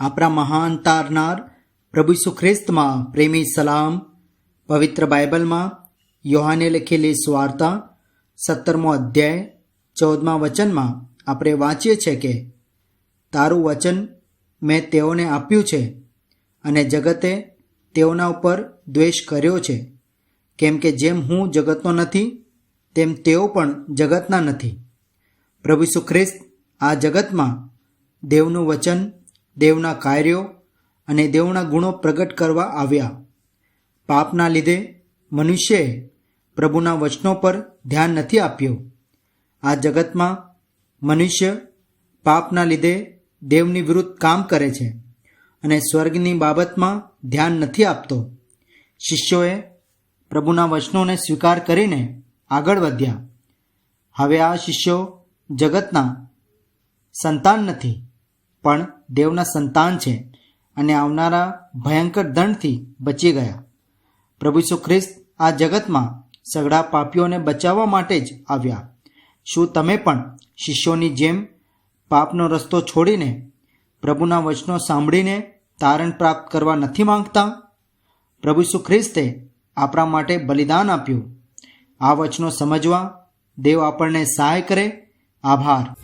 આપણા મહાન તારનાર પ્રભુ સુખ્રિસ્તમાં પ્રેમી સલામ, પવિત્ર બાઇબલમાં યોહાને લખેલી સ્વાર્તા, સત્તરમો અધ્યાય, ચૌદમા વચનમાં આપણે વાંચીએ છીએ કે, તારું વચન મેં તેઓને આપ્યું છે અને જગતે તેઓના ઉપર દ્વેષ કર્યો છે. કેમ કે જેમ હું જગતનો નથી, તેમ તેઓ પણ જગતના નથી. પ્રભુ સુખ્રિસ્ત આ જગતમાં દેવનું વચન દેવના કાર્યો અને દેવના ગુણો પ્રગટ કરવા આવ્યા. પાપના લીધે મનુષ્યએ પ્રભુના વચનો પર ધ્યાન નથી આપ્યું. આ જગતમાં મનુષ્ય પાપના લીધે દેવની વિરુદ્ધ કામ કરે છે અને સ્વર્ગની બાબતમાં ધ્યાન નથી આપતો. શિષ્યોએ પ્રભુના વચનોને સ્વીકાર કરીને આગળ વધ્યા. હવે આ શિષ્યો જગતના સંતાન નથી. પણ દેવના સંતાન છે અને આવનારા ભયંકર દંડથી બચી ગયા. પ્રભુ ખ્રિસ્ત આ જગતમાં સગડા પાપીઓને બચાવવા માટે જ આવ્યા. શું તમે પણ શિષ્યોની જેમ પાપનો રસ્તો છોડીને પ્રભુના વચનો સાંભળીને તારણ પ્રાપ્ત કરવા નથી માંગતા? પ્રભુ ખ્રિસ્તે આપણા માટે બલિદાન આપ્યું. આ વચનો સમજવા દેવ આપણને સહાય કરે. આભાર.